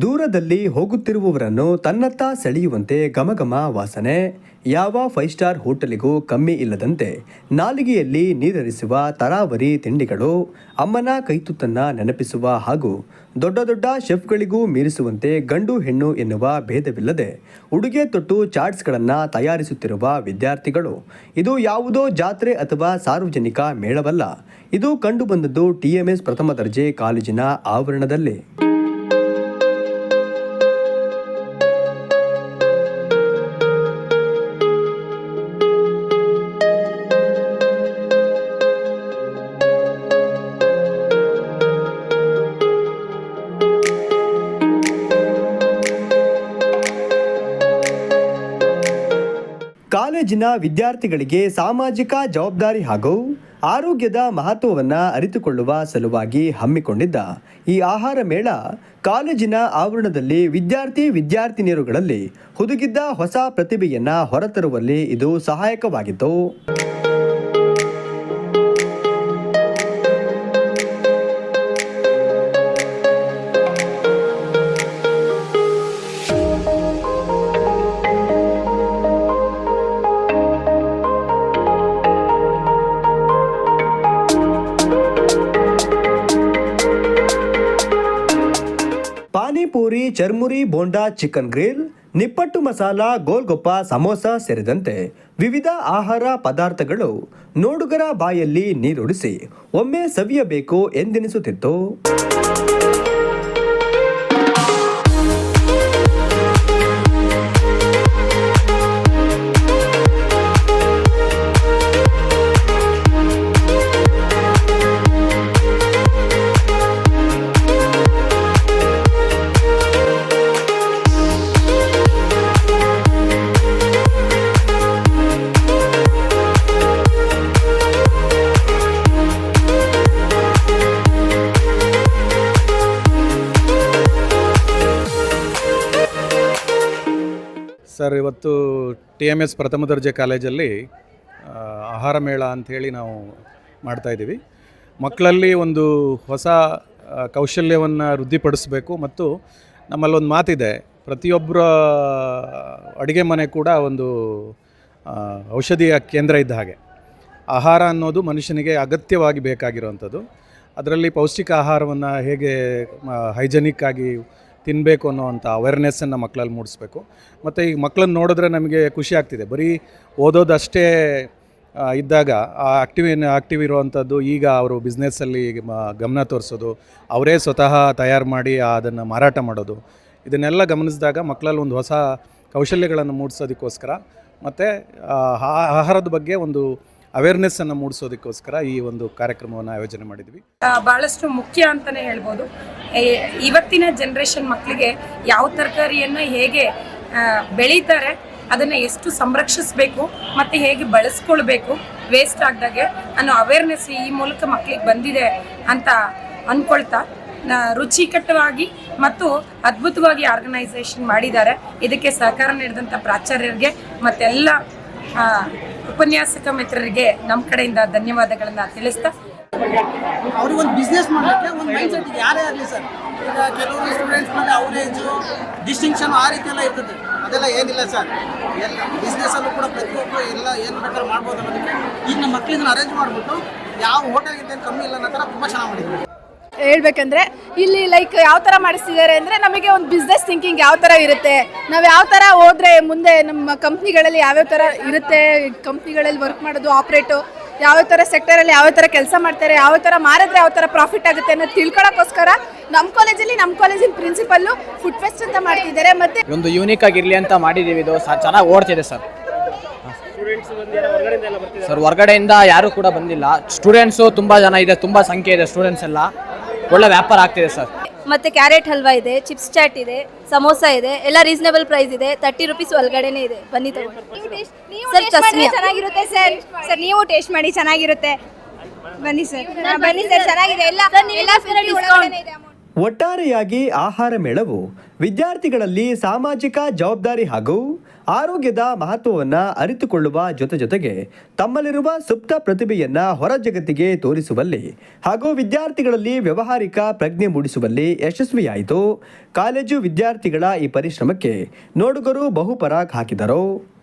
ದೂರದಲ್ಲಿ ಹೋಗುತ್ತಿರುವವರನ್ನು ತನ್ನತ್ತ ಸೆಳೆಯುವಂತೆ ಗಮಗಮ ವಾಸನೆ, ಯಾವ ಫೈವ್ ಸ್ಟಾರ್ ಹೋಟೆಲಿಗೂ ಕಮ್ಮಿ ಇಲ್ಲದಂತೆ ನಾಲಿಗೆಯಲ್ಲಿ ನೀರರಿಸುವ ತರಾವರಿ ತಿಂಡಿಗಳು, ಅಮ್ಮನ ಕೈತುತ್ತನ್ನ ನೆನಪಿಸುವ ಹಾಗೂ ದೊಡ್ಡ ದೊಡ್ಡ ಶೆಫ್ಗಳಿಗೂ ಮೀರಿಸುವಂತೆ ಗಂಡು ಹೆಣ್ಣು ಎನ್ನುವ ಭೇದವಿಲ್ಲದೆ ಉಡುಗೆ ತೊಟ್ಟು ಚಾಟ್ಸ್ಗಳನ್ನು ತಯಾರಿಸುತ್ತಿರುವ ವಿದ್ಯಾರ್ಥಿಗಳು. ಇದು ಯಾವುದೋ ಜಾತ್ರೆ ಅಥವಾ ಸಾರ್ವಜನಿಕ ಮೇಳವಲ್ಲ. ಇದು ಕಂಡುಬಂದದ್ದು ಟಿಎಂಎಸ್ ಪ್ರಥಮ ದರ್ಜೆ ಕಾಲೇಜಿನ ಆವರಣದಲ್ಲಿ. ಕಾಲೇಜಿನ ವಿದ್ಯಾರ್ಥಿಗಳಿಗೆ ಸಾಮಾಜಿಕ ಜವಾಬ್ದಾರಿ ಹಾಗೂ ಆರೋಗ್ಯದ ಮಹತ್ವವನ್ನು ಅರಿತುಕೊಳ್ಳುವ ಸಲುವಾಗಿ ಹಮ್ಮಿಕೊಂಡಿದ್ದ ಈ ಆಹಾರ ಮೇಳ ಕಾಲೇಜಿನ ಆವರಣದಲ್ಲಿ ವಿದ್ಯಾರ್ಥಿ ವಿದ್ಯಾರ್ಥಿನಿಯರುಗಳಲ್ಲಿ ಹುದುಗಿದ್ದ ಹೊಸ ಪ್ರತಿಭೆಯನ್ನ ಹೊರತರುವಲ್ಲಿ ಇದು ಸಹಾಯಕವಾಗಿತ್ತು. ಪಾನಿಪೂರಿ ಚರ್ಮುರಿ, ಬೋಂಡಾ, ಚಿಕನ್ ಗ್ರಿಲ್, ನಿಪ್ಪಟ್ಟು ಮಸಾಲ, ಗೋಲ್ಗೊಪ್ಪ, ಸಮೋಸ ಸೇರಿದಂತೆ ವಿವಿಧ ಆಹಾರ ಪದಾರ್ಥಗಳು ನೋಡುಗರ ಬಾಯಲ್ಲಿ ನೀರುಡಿಸಿ ಒಮ್ಮೆ ಸವಿಯಬೇಕು ಎಂದೆನಿಸುತ್ತಿತ್ತು. ಸರ್, ಇವತ್ತು ಟಿ ಎಂ ಎಸ್ ಪ್ರಥಮ ದರ್ಜೆ ಕಾಲೇಜಲ್ಲಿ ಆಹಾರ ಮೇಳ ಅಂಥೇಳಿ ನಾವು ಮಾಡ್ತಾಯಿದ್ದೀವಿ ಮಕ್ಕಳಲ್ಲಿ ಒಂದು ಹೊಸ ಕೌಶಲ್ಯವನ್ನು ವೃದ್ಧಿಪಡಿಸಬೇಕು ಮತ್ತು ನಮ್ಮಲ್ಲೊಂದು ಮಾತಿದೆ, ಪ್ರತಿಯೊಬ್ಬರ ಅಡುಗೆ ಮನೆ ಕೂಡ ಒಂದು ಔಷಧಿಯ ಕೇಂದ್ರ ಇದ್ದ ಹಾಗೆ. ಆಹಾರ ಅನ್ನೋದು ಮನುಷ್ಯನಿಗೆ ಅಗತ್ಯವಾಗಿ ಬೇಕಾಗಿರುವಂಥದ್ದು. ಅದರಲ್ಲಿ ಪೌಷ್ಟಿಕ ಆಹಾರವನ್ನು ಹೇಗೆ ಹೈಜೆನಿಕ್ ಆಗಿ ತಿನ್ನಬೇಕು ಅನ್ನೋವಂಥ ಅವೇರ್ನೆಸ್ಸನ್ನು ಮಕ್ಕಳಲ್ಲಿ ಮೂಡಿಸ್ಬೇಕು. ಮತ್ತು ಈಗ ಮಕ್ಕಳನ್ನ ನೋಡಿದ್ರೆ ನಮಗೆ ಖುಷಿ ಆಗ್ತಿದೆ. ಬರೀ ಓದೋದಷ್ಟೇ ಇದ್ದಾಗ ಆ ಆಕ್ಟಿವ್ ಆಕ್ಟಿವ್ ಇರುವಂಥದ್ದು ಈಗ ಅವರು ಬಿಸ್ನೆಸ್ಸಲ್ಲಿ ಗಮನ ತೋರಿಸೋದು, ಅವರೇ ಸ್ವತಃ ತಯಾರು ಮಾಡಿ ಅದನ್ನು ಮಾರಾಟ ಮಾಡೋದು. ಇದನ್ನೆಲ್ಲ ಗಮನಿಸಿದಾಗ ಮಕ್ಕಳಲ್ಲಿ ಒಂದು ಹೊಸ ಕೌಶಲ್ಯಗಳನ್ನು ಮೂಡಿಸೋದಕ್ಕೋಸ್ಕರ ಮತ್ತು ಆಹಾರದ ಬಗ್ಗೆ ಒಂದು ಅವೇರ್ನೆಸ್ಸನ್ನು ಮೂಡಿಸೋದಕ್ಕೋಸ್ಕರ ಈ ಒಂದು ಕಾರ್ಯಕ್ರಮವನ್ನು ಆಯೋಜನೆ ಮಾಡಿದ್ವಿ. ಬಹಳಷ್ಟು ಮುಖ್ಯ ಅಂತಾನೆ ಹೇಳ್ಬೋದು. ಇವತ್ತಿನ ಜನ್ರೇಷನ್ ಮಕ್ಕಳಿಗೆ ಯಾವ ತರಕಾರಿಯನ್ನು ಹೇಗೆ ಬೆಳೀತಾರೆ, ಅದನ್ನು ಎಷ್ಟು ಸಂರಕ್ಷಿಸಬೇಕು, ಮತ್ತು ಹೇಗೆ ಬಳಸ್ಕೊಳ್ಬೇಕು ವೇಸ್ಟ್ ಆಗ್ದಾಗೆ ಅನ್ನೋ ಅವೇರ್ನೆಸ್ ಈ ಮೂಲಕ ಮಕ್ಕಳಿಗೆ ಬಂದಿದೆ ಅಂತ ಅಂದ್ಕೊಳ್ತಾ ರುಚಿಕಟ್ಟವಾಗಿ ಮತ್ತು ಅದ್ಭುತವಾಗಿ ಆರ್ಗನೈಸೇಷನ್ ಮಾಡಿದ್ದಾರೆ. ಇದಕ್ಕೆ ಸಹಕಾರ ನೀಡಿದಂಥ ಪ್ರಾಚಾರ್ಯರಿಗೆ, ಮತ್ತೆಲ್ಲ ಉಪನ್ಯಾಸಕ ಮಿತ್ರರಿಗೆ ನಮ್ಮ ಕಡೆಯಿಂದ ಧನ್ಯವಾದಗಳನ್ನು ತಿಳಿಸ್ತಾ ಅವ್ರಿಗೆ ಒಂದು ಬಿಸ್ನೆಸ್ ಮಾಡಲಿಕ್ಕೆ ಒಂದು ಮೈಂಡ್ ಸೆಟ್ ಯಾರೇ ಆಗಲಿ ಸರ್, ಈಗ ಕೆಲವರು ಸ್ಟೂಡೆಂಟ್ಸ್ ಮೇಲೆ ಅವರೇಜು ಡಿಸ್ಟಿಂಕ್ಷನ್ ಆ ರೀತಿ ಎಲ್ಲ ಇರ್ತದೆ. ಅದೆಲ್ಲ ಏನಿಲ್ಲ ಸರ್. ಎಲ್ಲ ಬಿಸ್ನೆಸ್ಸಲ್ಲೂ ಕೂಡ ಪ್ರತಿಯೊಬ್ಬರು ಎಲ್ಲ ಏನು ಬೇಕಾದ್ರೂ ಮಾಡ್ಬೋದು ಅನ್ನೋದಕ್ಕೆ ಈಗ ನಮ್ಮ ಮಕ್ಕಳಿಂದ ಅರೇಂಜ್ ಮಾಡಿಬಿಟ್ಟು ಯಾವ ಹೋಟೆಲ್ ಇದೆ ಕಮ್ಮಿ ಇಲ್ಲ ಅನ್ನೋ ಥರ ತುಂಬ ಚೆನ್ನಾಗಿ ಮಾಡಿದ್ದೀವಿ ಹೇಳ್ಬೇಕಂದ್ರೆ ಇಲ್ಲಿ ಲೈಕ್ ಯಾವ ಥರ ಮಾಡಿಸ್ತಿದ್ದಾರೆ ಅಂದರೆ ನಮಗೆ ಒಂದು ಬಿಸ್ನೆಸ್ ಥಿಂಕಿಂಗ್ ಯಾವ ಥರ ಇರುತ್ತೆ? ನಾವು ಯಾವ ಥರ ಹೋದ್ರೆ ಮುಂದೆ ನಮ್ಮ ಕಂಪ್ನಿಗಳಲ್ಲಿ ಯಾವ್ಯಾವ ಥರ ಇರುತ್ತೆ? ಕಂಪ್ನಿಗಳಲ್ಲಿ ವರ್ಕ್ ಮಾಡೋದು ಆಪ್ರೇಟು ಯಾವ ಥರ ಸೆಕ್ಟರಲ್ಲಿ ಯಾವ ಥರ ಕೆಲಸ ಮಾಡ್ತಾರೆ, ಯಾವ ಥರ ಮಾರಿದ್ರೆ ಯಾವ ಥರ ಪ್ರಾಫಿಟ್ ಆಗುತ್ತೆ ಅನ್ನೋದು ತಿಳ್ಕೊಳ್ಳೋಕ್ಕೋಸ್ಕರ ನಮ್ಮ ಕಾಲೇಜಲ್ಲಿ ನಮ್ಮ ಕಾಲೇಜಿನ ಪ್ರಿನ್ಸಿಪಲ್ಲು ಫುಡ್ ಫೆಸ್ಟ್ ಅಂತ ಮಾಡ್ತಿದ್ದಾರೆ. ಮತ್ತು ಒಂದು ಯೂನಿಕ್ ಆಗಿರಲಿ ಅಂತ ಮಾಡಿದ್ದೀವಿ ಇದು ಸರ್, ಚೆನ್ನಾಗಿ ಓಡ್ತಿದೆ ಸರ್. ಸರ್, ಹೊರಗಡೆಯಿಂದ ಯಾರು ಕೂಡ ಬಂದಿಲ್ಲ. ಸ್ಟೂಡೆಂಟ್ಸು ತುಂಬ ಜನ ಇದೆ, ತುಂಬ ಸಂಖ್ಯೆ ಇದೆ ಸ್ಟೂಡೆಂಟ್ಸ್ ಎಲ್ಲ. ಒಳ್ಳೆ ವ್ಯಾಪಾರ ಆಗ್ತಿದೆ ಸರ್. ಮತ್ತೆ ಕ್ಯಾರೆಟ್ ಹಲ್ವಾ ಇದೆ ಚಿಪ್ಸ್ ಚಾಟ್ ಇದೆ ಸಮೋಸ ಇದೆ ಎಲ್ಲ ರೀಸನೇಬಲ್ ಪ್ರೈಸ್ ಇದೆ. ತರ್ಟಿ ರುಪೀಸ್ ಒಳಗಡೆನೆ ಇದೆ. ಬನ್ನಿ ತಗೊಂಡು ಸರ್ ತಸ್ಮಿಯಾ ಚೆನ್ನಾಗಿರುತ್ತೆ ಸರ್ ಸರ್ ನೀವು ಟೇಸ್ಟ್ ಮಾಡಿ ಚೆನ್ನಾಗಿರುತ್ತೆ. ಬನ್ನಿ ಸರ್ ಬನ್ನಿ ಸರ್ ಚೆನ್ನಾಗಿದೆ. ಎಲ್ಲ ಇದೆ. ಒಟ್ಟಾರೆಯಾಗಿ ಆಹಾರ ಮೇಳವು ವಿದ್ಯಾರ್ಥಿಗಳಲ್ಲಿ ಸಾಮಾಜಿಕ ಜವಾಬ್ದಾರಿ ಹಾಗೂ ಆರೋಗ್ಯದ ಮಹತ್ವವನ್ನು ಅರಿತುಕೊಳ್ಳುವ ಜೊತೆ ಜೊತೆಗೆ ತಮ್ಮಲ್ಲಿರುವ ಸುಪ್ತ ಪ್ರತಿಭೆಯನ್ನು ಹೊರ ಜಗತ್ತಿಗೆ ತೋರಿಸುವಲ್ಲಿ ಹಾಗೂ ವಿದ್ಯಾರ್ಥಿಗಳಲ್ಲಿ ವ್ಯವಹಾರಿಕ ಪ್ರಜ್ಞೆ ಮೂಡಿಸುವಲ್ಲಿ ಯಶಸ್ವಿಯಾಯಿತು. ಕಾಲೇಜು ವಿದ್ಯಾರ್ಥಿಗಳ ಈ ಪರಿಶ್ರಮಕ್ಕೆ ನೋಡುಗರು ಬಹುಪರಾಗ್ ಹಾಕಿದರು.